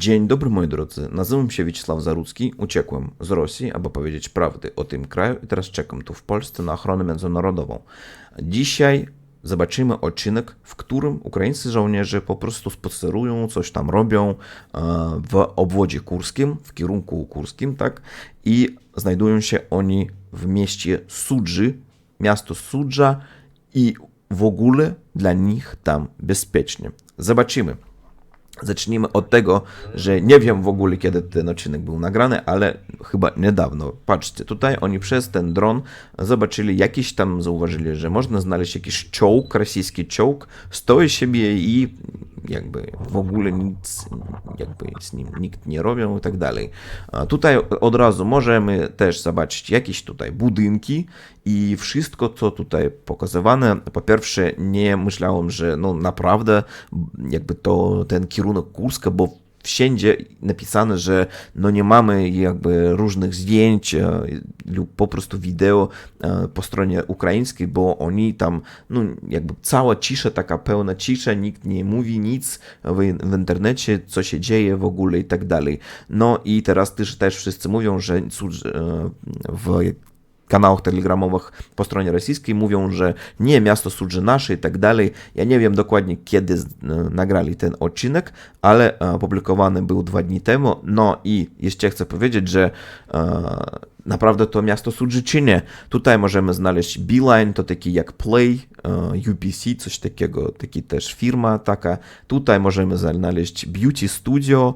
Dzień dobry moi drodzy, nazywam się Wiesław Zarudzki, uciekłem z Rosji, aby powiedzieć prawdę o tym kraju i teraz czekam tu w Polsce na ochronę międzynarodową. Dzisiaj zobaczymy odcinek, w którym ukraińscy żołnierze po prostu spacerują, coś tam robią e, w obwodzie kurskim, w kierunku kurskim, tak? I znajdują się oni w mieście Sudży, miasto Sudża i w ogóle dla nich tam bezpiecznie. Zobaczymy. Zacznijmy od tego, że nie wiem w ogóle, kiedy ten odcinek był nagrany, ale chyba niedawno. Patrzcie, tutaj oni przez ten dron zobaczyli, jakiś tam zauważyli, że można znaleźć jakiś czołg, rosyjski czołg, stoi sobie i jakby w ogóle nic jakby z nim nikt nie robią i tak dalej. Tutaj od razu możemy też zobaczyć jakieś tutaj budynki i wszystko, co tutaj pokazywane. Po pierwsze, nie myślałem, że no naprawdę jakby to ten kierunek Kurska, bo wszędzie napisane, że no nie mamy jakby różnych zdjęć e, lub po prostu wideo e, po stronie ukraińskiej, bo oni tam, no jakby cała cisza, taka pełna cisza, nikt nie mówi nic w, internecie, co się dzieje w ogóle i tak dalej. No i teraz też, też wszyscy mówią, że e, w kanałach telegramowych po stronie rosyjskiej mówią, że nie, miasto Sudży nasze i tak dalej. Ja nie wiem dokładnie, kiedy nagrali ten odcinek, ale opublikowany był dwa dni temu. No i jeszcze chcę powiedzieć, że naprawdę to miasto Sudży czy nie. Tutaj możemy znaleźć Beeline, to taki jak Play, UPC, coś takiego, taki też firma taka. Tutaj możemy znaleźć Beauty Studio,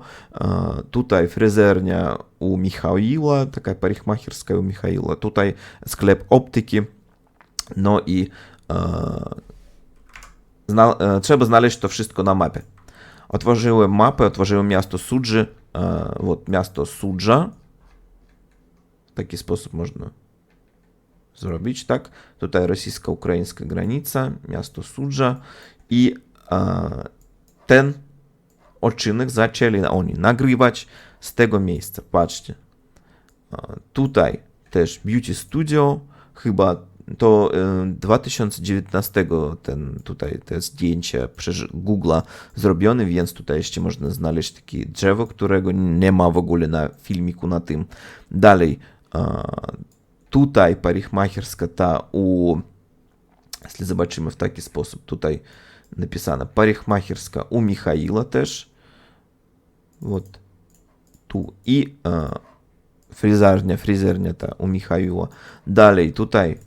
tutaj fryzernia u Michała, taka parikmacherska u Michaila, tutaj sklep optyki, no i zna, trzeba znaleźć to wszystko na mapie. Otworzyłem mapę, otworzyłem miasto Sudży, вот miasto Sudża, w taki sposób można zrobić, tak? Tutaj rosyjsko-ukraińska granica, miasto Sudża i ten odcinek zaczęli oni nagrywać z tego miejsca. Patrzcie. Tutaj też Beauty Studio, chyba to 2019 ten tutaj te zdjęcia przez Google'a zrobione, więc tutaj jeszcze można znaleźć takie drzewo, którego nie ma w ogóle na filmiku na tym. Dalej, tutaj parikmacherska ta u, jeśli zobaczymy w taki sposób, tutaj napisane parikmacherska u Michaila też, вот, tu i fryzarnia, fryzernia ta u Michała. Dalej, tutaj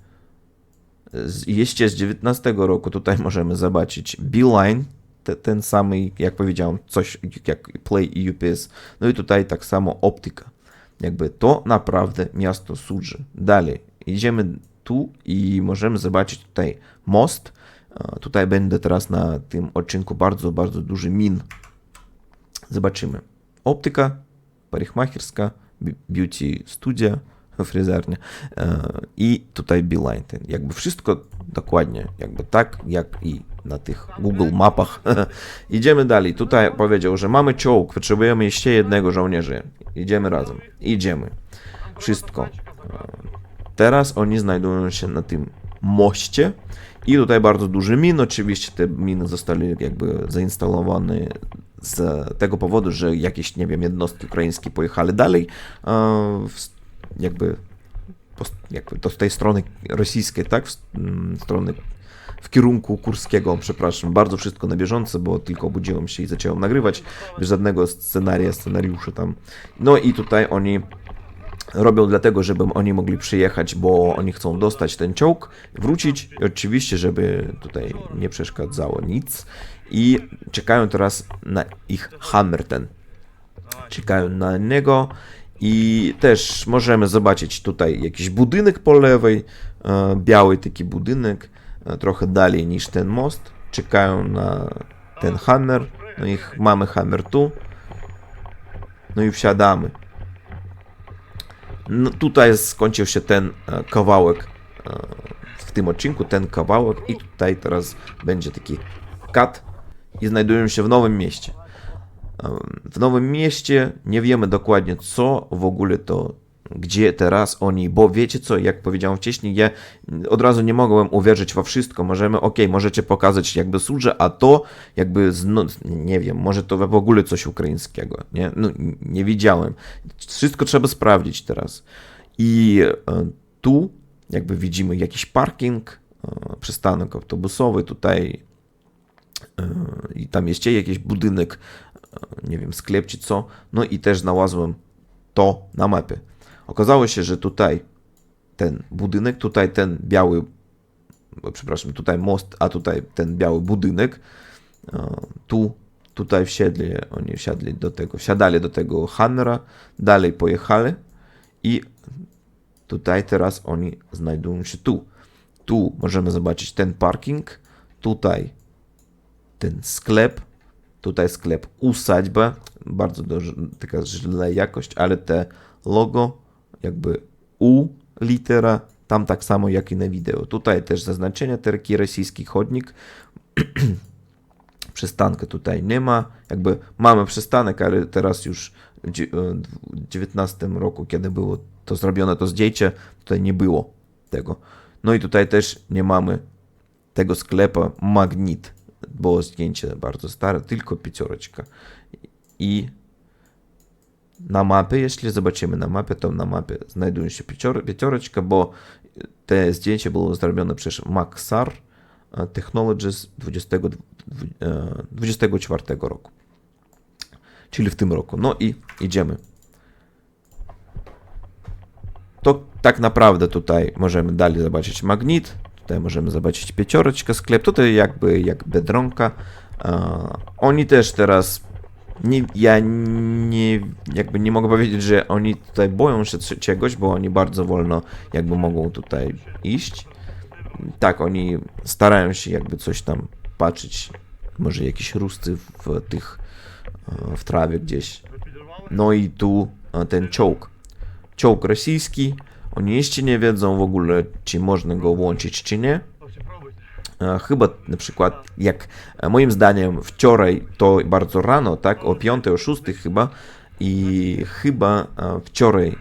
jeszcze z 19 roku tutaj możemy zobaczyć Beeline, te, ten samый, jak powiedziałem, coś jak Play i UPS. No i tutaj tak samo optyka. Jakby to naprawdę miasto Sudży. Dalej, idziemy tu i możemy zobaczyć tutaj most. Tutaj będę teraz na tym odcinku bardzo, bardzo duży min. Zobaczymy. Optyka, parikmacherska, beauty studia, fryzernia i tutaj Beeline. Jakby wszystko dokładnie, jakby tak, jak i na tych Google mapach. Idziemy dalej. Tutaj powiedział, że mamy czołg, potrzebujemy jeszcze jednego żołnierza. Idziemy razem. Idziemy. Wszystko. Teraz oni znajdują się na tym moście i tutaj bardzo duży min. Oczywiście te miny zostały jakby zainstalowane z tego powodu, że jakieś, nie wiem, jednostki ukraińskie pojechali dalej, jakby, jakby do tej strony rosyjskiej, tak, w strony w kierunku kurskiego, przepraszam, bardzo wszystko na bieżąco, bo tylko obudziłem się i zacząłem nagrywać, bez żadnego scenaria, scenariusza tam. No i tutaj oni robią dlatego, żeby oni mogli przyjechać, bo oni chcą dostać ten czołg, wrócić i oczywiście, żeby tutaj nie przeszkadzało nic i czekają teraz na ich hammer ten. Czekają na niego i też możemy zobaczyć tutaj jakiś budynek po lewej, e, biały taki budynek, e, trochę dalej niż ten most. Czekają na ten hammer, no i mamy hammer tu. No i wsiadamy. No, tutaj skończył się ten e, kawałek w tym odcinku, ten kawałek i tutaj teraz będzie taki cut i znajdują się w nowym mieście. W nowym mieście nie wiemy dokładnie, co w ogóle to gdzie teraz oni, bo wiecie co, jak powiedziałem wcześniej, ja od razu nie mogłem uwierzyć we wszystko, możemy, okej, możecie pokazać jakby służę, a to jakby, zno, nie wiem, może to w ogóle coś ukraińskiego, nie, no, nie widziałem. Wszystko trzeba sprawdzić teraz. I e, tu jakby widzimy jakiś parking, e, przystanek autobusowy, tutaj e, i tam jeszcze jakiś budynek, nie wiem, sklep czy co, no i też znalazłem to na mapie. Okazało się, że tutaj ten budynek, tutaj ten biały, przepraszam, tutaj most, a tutaj ten biały budynek, tu, tutaj wsiedli, oni wsiadli do tego, wsiadali do tego Hammera, dalej pojechali i tutaj teraz oni znajdują się tu. Tu możemy zobaczyć ten parking, tutaj ten sklep, tutaj sklep usadźba, bardzo duży, taka źle jakość, ale te logo, jakby U litera, tam tak samo jak i na wideo. Tutaj też zaznaczenia, taki rosyjski chodnik. Przystanka tutaj nie ma. Jakby mamy przystanek, ale teraz już e, w 19 roku, kiedy było to zrobione, to zdjęcie, tutaj nie było tego. No i tutaj też nie mamy tego sklepa Magnit, bo zdjęcie bardzo stare, tylko pięcioreczka. I na mapie, jeśli zobaczymy na mapie, to na mapie znajduje się pięcior- pięcioreczka, bo te zdjęcie było zrobione przez Maxar e, Technologies 20, e, 24 roku. Czyli w tym roku. No i idziemy. To tak naprawdę tutaj możemy dalej zobaczyć Magnit, tutaj możemy zobaczyć pięcioreczkę sklep, tutaj jakby jak Biedronka. E, Oni też teraz nie, ja nie, jakby nie mogę powiedzieć, że oni tutaj boją się czegoś, bo oni bardzo wolno jakby mogą tutaj iść. Tak, oni starają się jakby coś tam patrzeć, może jakieś rusty w tych, e, w trawie gdzieś. No i tu e, ten czołg. Czołg rosyjski, oni jeszcze nie wiedzą w ogóle, czy można go włączyć, czy nie. E, Chyba na przykład, jak e, moim zdaniem wczoraj to bardzo rano, tak, o 5, o 6 chyba i chyba e, wczoraj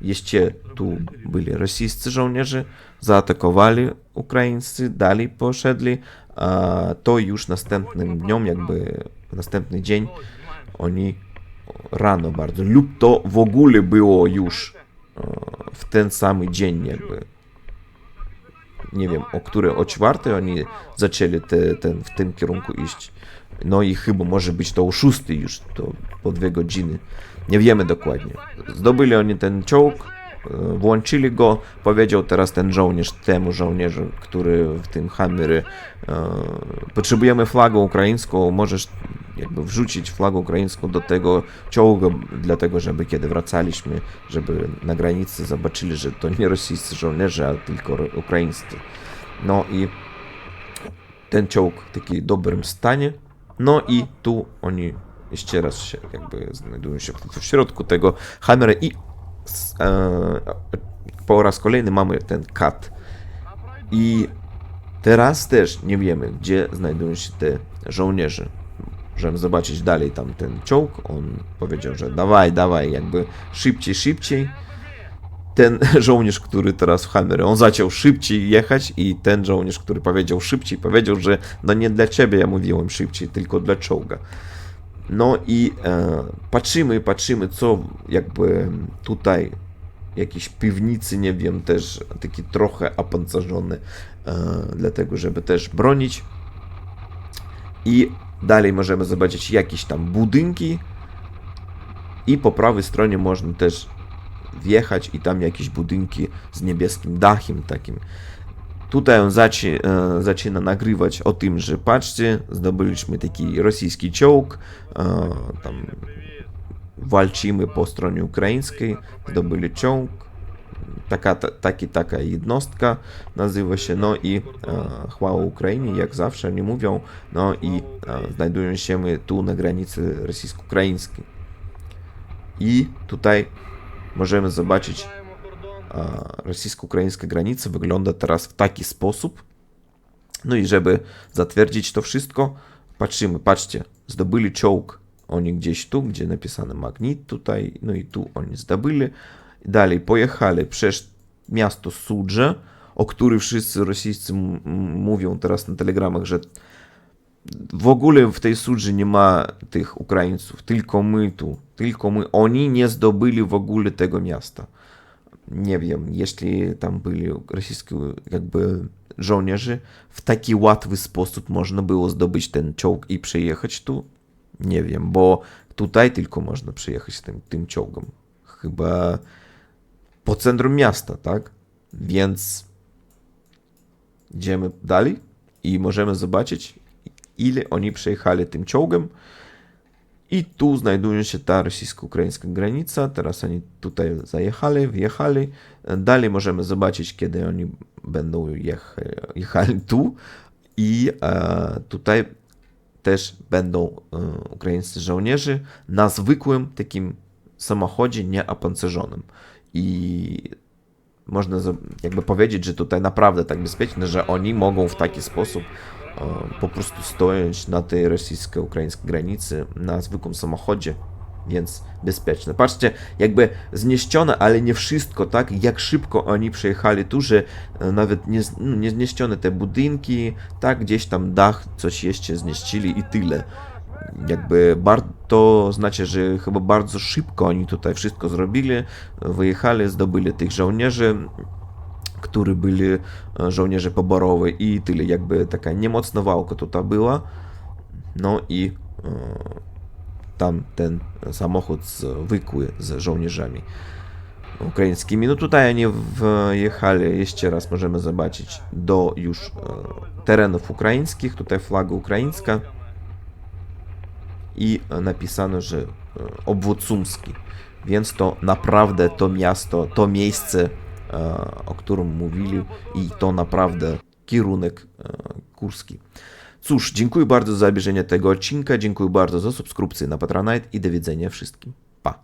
jeszcze tu byli rosyjscy żołnierze, zaatakowali Ukraińcy, dalej poszedli, a to już następnym dniom, jakby następny dzień oni rano bardzo, lub to w ogóle było już w ten sam dzień jakby nie wiem, o które o czwartej oni zaczęli te, ten, w tym kierunku iść. No i chyba może być to o szóstej już, to po dwie godziny. Nie wiemy dokładnie. Zdobyli oni ten czołg, włączyli go, powiedział teraz ten żołnierz temu żołnierzu, który w tym Hammerie e, potrzebujemy flagę ukraińską, możesz jakby wrzucić flagę ukraińską do tego czołga, dlatego żeby kiedy wracaliśmy, żeby na granicy zobaczyli, że to nie rosyjscy żołnierze, a tylko ukraińscy. No i ten czołg w taki dobrym stanie. No i tu oni jeszcze raz się jakby znajdują się w środku tego Hammera i e, po raz kolejny mamy ten kat. I teraz też nie wiemy, gdzie znajdują się te żołnierze. Możemy zobaczyć dalej tam ten czołg. On powiedział, że dawaj, dawaj, jakby szybciej, szybciej. Ten żołnierz, który teraz w Hammerze, on zaczął szybciej jechać i ten żołnierz, który powiedział szybciej, powiedział, że no nie dla ciebie ja mówiłem szybciej, tylko dla czołga. No i e, patrzymy, patrzymy, co jakby tutaj jakieś piwnicy, nie wiem, też taki trochę opancerzony, e, dlatego żeby też bronić. I dalej możemy zobaczyć jakieś tam budynki i po prawej stronie można też wjechać i tam jakieś budynki z niebieskim dachem takim. Tutaj on e, zaczyna nagrywać o tym, że patrzcie, zdobyliśmy taki rosyjski czołg, e, tam walczymy po stronie ukraińskiej, zdobyli czołg, taka, ta, taki, taka jednostka nazywa się, no i e, chwała Ukrainie, jak zawsze oni mówią, no i e, znajdują się my tu na granicy rosyjsko-ukraińskiej. I tutaj możemy zobaczyć, rosyjsko-ukraińska granica wygląda teraz w taki sposób. No i żeby zatwierdzić to wszystko, patrzymy, patrzcie, zdobyli czołg oni gdzieś tu, gdzie napisane Magnit tutaj, no i tu oni zdobyli. Dalej pojechali przez miasto Sudże, o którym wszyscy rosyjscy mówią teraz na telegramach, że w ogóle w tej Sudży nie ma tych Ukraińców, tylko my tu, tylko my. Oni nie zdobyli w ogóle tego miasta. Nie wiem, jeśli tam byli rosyjskie jakby żołnierze, w taki łatwy sposób można było zdobyć ten czołg i przyjechać tu? Nie wiem, bo tutaj tylko można przyjechać tym, tym czołgiem. Chyba po centrum miasta, tak? Więc idziemy dalej i możemy zobaczyć, ile oni przejechali tym czołgiem. I tu znajduje się ta rosyjsko-ukraińska granica. Teraz oni tutaj zajechali, wjechali. Dalej możemy zobaczyć, kiedy oni będą jech, jechali tu. I e, tutaj też będą e, ukraińscy żołnierze na zwykłym takim samochodzie nieopancerzonym. I można jakby powiedzieć, że tutaj naprawdę tak bezpieczne, że oni mogą w taki sposób po prostu stojąc na tej rosyjsko-ukraińskiej granicy na zwykłym samochodzie, więc bezpieczne. Patrzcie, jakby zniszczone, ale nie wszystko, tak? Jak szybko oni przejechali tu, że e, nawet nie, no, nie zniszczone te budynki, tak? Gdzieś tam dach, coś jeszcze zniszczyli i tyle. Jakby to znaczy, że chyba bardzo szybko oni tutaj wszystko zrobili, wyjechali, zdobyli tych żołnierzy, którzy byli e, żołnierze poborowi i tyle, jakby taka niemocna wałka tutaj była. No i e, tam ten samochód zwykły z żołnierzami ukraińskimi. No tutaj oni wjechali, jeszcze raz możemy zobaczyć, do już e, terenów ukraińskich, tutaj flaga ukraińska i napisano, że obwód sumski. Więc to naprawdę to miasto, to miejsce, o którym mówili i to naprawdę kierunek e, kurski. Cóż, dziękuję bardzo za obejrzenie tego odcinka, dziękuję bardzo za subskrypcję na Patronite i do widzenia wszystkim. Pa!